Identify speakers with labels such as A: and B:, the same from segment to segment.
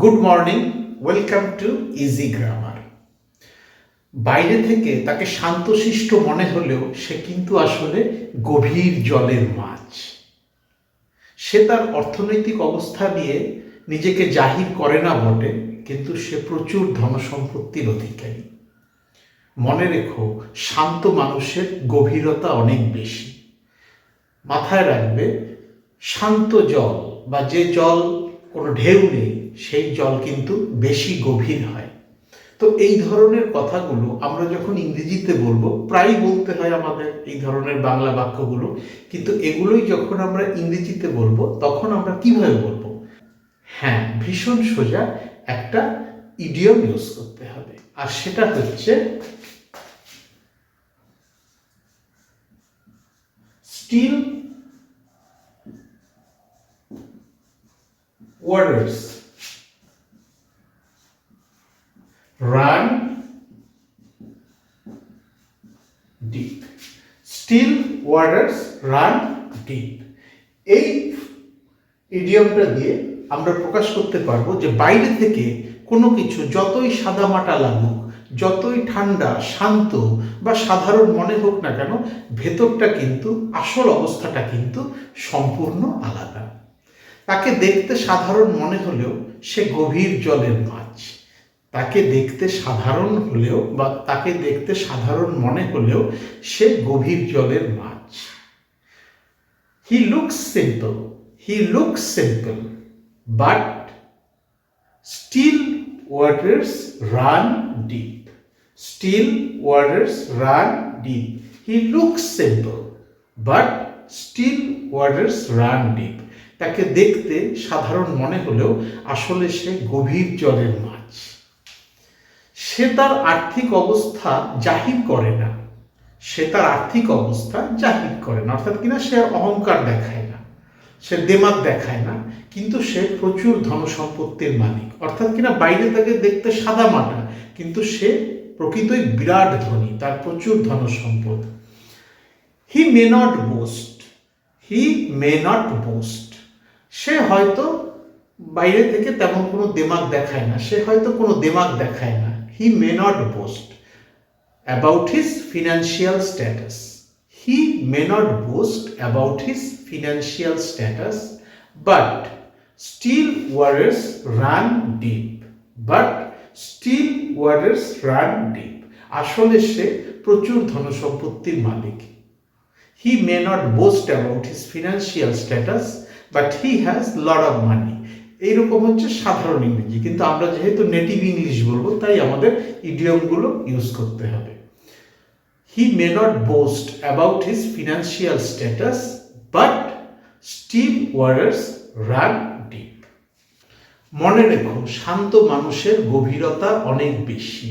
A: Good morning welcome to easy grammar বাইরে থেকে তাকে শান্তশিষ্ট মনে হলেও সে কিন্তু আসলে গভীর জলের মাছ। সে তার অর্থনৈতিক অবস্থা নিয়ে নিজেকে জাহির করে না বটে, কিন্তু সে প্রচুর ধনসম্পত্তির অধিকারী। মনে রেখো, শান্ত মানুষের গভীরতা অনেক বেশি। মাথায় রাখবে, শান্ত জল বা যে জল কোনো ঢেউ নেই সেই জল কিন্তু বেশি গভীর হয়। তো এই ধরনের কথাগুলো আমরা যখন ইংরেজিতে বলব, প্রায়ই বলতে হয় আমাদের এই ধরনের বাংলা বাক্যগুলো, কিন্তু এগুলোই যখন আমরা ইংরেজিতে বলব, তখন আমরা কীভাবে বলব? হ্যাঁ ভীষণ সোজা একটা ইডিয়ম ইউজ করতে হবে। আর সেটা হচ্ছে still waters run deep. Still waters run deep. এই ইডিয়মটা দিয়ে আমরা প্রকাশ করতে পারব যে বাইরে থেকে কোনো কিছু যতই সাদামাটা লাগুক, যতই ঠান্ডা, শান্ত বা সাধারণ মনে হোক না কেন, ভেতরটা কিন্তু, আসল অবস্থাটা কিন্তু সম্পূর্ণ আলাদা। তাকে দেখতে সাধারণ মনে হলেও সে গভীর জলের মাছ। তাকে দেখতে সাধারণ হলেও বা তাকে দেখতে সাধারণ মনে হলেও সে গভীর জলের মাছ। He looks simple he looks simple but still waters run deep still waters run deep he looks simple but still waters run deep তাকে দেখতে সাধারণ মনে হলেও আসলে সে গভীর জলের মাছ। সে তার আর্থিক অবস্থা জাহির করে না। সে তার আর্থিক অবস্থা জাহির করে না। অর্থাৎ কিনা সে অহংকার দেখায় না, সে দেমাগ দেখায় না, কিন্তু সে প্রচুর ধন সম্পত্তির মালিক। অর্থাৎ কিনা বাইরে তাকে দেখতে সাদা মাটা, কিন্তু সে প্রকৃতই বিরাট ধনী, তার প্রচুর ধনসম্পদ। He may not boast he may not boast সে হয়তো বাইরে থেকে তেমন কোনো দেমাগ দেখায় না, সে হয়তো কোনো দেমাগ দেখায় না। He may not boast about his financial status he may not boast about his financial status but still words run deep but still words run deep আসলে সে প্রচুর ধনসম্পত্তির মালিক। He may not boast about his financial status but he has lot of money এইরকম হচ্ছে সাধারণ ইংরেজি। কিন্তু আমরা যেহেতু নেটিভ ইংলিশ বলব, তাই আমাদের ইডিয়মগুলো ইউজ করতে হবে। He may not boast about his financial status but still words run deep মনে রেখো, শান্ত মানুষের গভীরতা অনেক বেশি।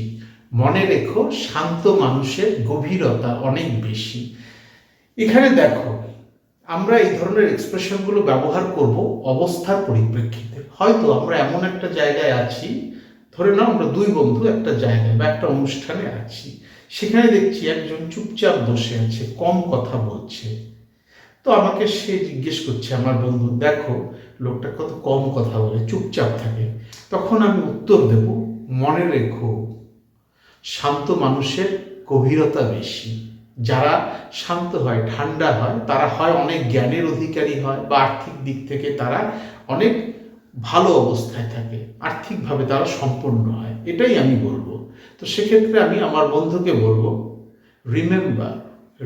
A: মনে রেখো, শান্ত মানুষের গভীরতা অনেক বেশি। এখানে দেখো আমরা এই ধরনের এক্সপ্রেশনগুলো ব্যবহার করব অবস্থার পরিপ্রেক্ষিতে। হয়তো আমরা এমন একটা জায়গায় আছি, ধরে নাও আমরা দুই বন্ধু একটা জায়গায় বা একটা অনুষ্ঠানে আছি, সেখানে দেখছি একজন চুপচাপ বসে আছে, কম কথা বলছে। তো আমাকে সে জিজ্ঞেস করছে, আমার বন্ধু, দেখো, লোকটা কত কম কথা বলে, চুপচাপ থাকে। তখন আমি উত্তর দেব, মনে রেখো, শান্ত মানুষের গভীরতা বেশি। যারা শান্ত হয়, ঠান্ডা হয়, তারা হয় অনেক জ্ঞানের অধিকারী হয় বা আর্থিক দিক থেকে তারা অনেক ভালো অবস্থায় থাকে, আর্থিকভাবে তারা সম্পন্ন হয়, এটাই আমি বলব। তো সেক্ষেত্রে আমি আমার বন্ধুকে বলব remember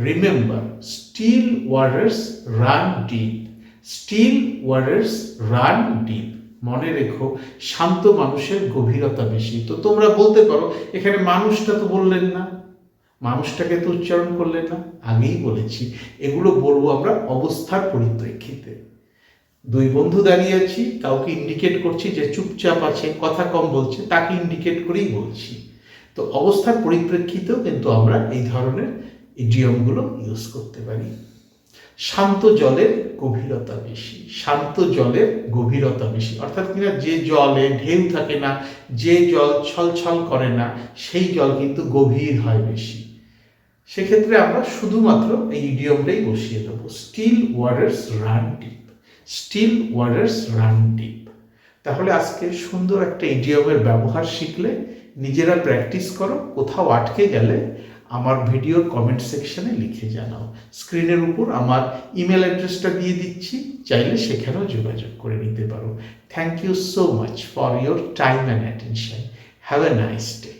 A: remember still waters run deep still waters run deep মনে রেখো, শান্ত মানুষের গভীরতা বেশি। তো তোমরা বলতে পারো, এখানে মানুষটা তো বললেন না। মানুষটাকে তো উচ্চারণ করলেন না, আগেই বলেছি, এগুলো বলব আমরা অবস্থার পরিপ্রেক্ষিতে। দুই বন্ধু দাঁড়িয়ে আছি, কাউকে ইন্ডিকেট করছি যে চুপচাপ আছে, কথা কম বলছে, তাকে ইন্ডিকেট করেই বলছি। তো অবস্থার পরিপ্রেক্ষিতেও কিন্তু আমরা এই ধরনের ইডিয়মগুলো ইউজ করতে পারি। শান্ত জলের গভীরতা বেশি, শান্ত জলের গভীরতা বেশি। অর্থাৎ কিনা যে জলে ঢেউ থাকে না, যে জল ছলছল করে না, সেই জল কিন্তু গভীর হয় বেশি। সেক্ষেত্রে আমরা শুধুমাত্র এই ইডিয়মটাই বসিয়ে দেবো। Still waters run deep still waters run deep তাহলে আজকে সুন্দর একটা ইডিয়মের ব্যবহার শিখলে নিজেরা প্র্যাকটিস করো, কোথাও আটকে গেলে আমার ভিডিওর কমেন্ট সেকশনে লিখে জানাও। স্ক্রিনের উপর আমার ইমেল অ্যাড্রেসটা দিয়ে দিচ্ছি, চাইলে সেখানেও যোগাযোগ করে নিতে পারো। Thank you so much for your time and attention have a nice day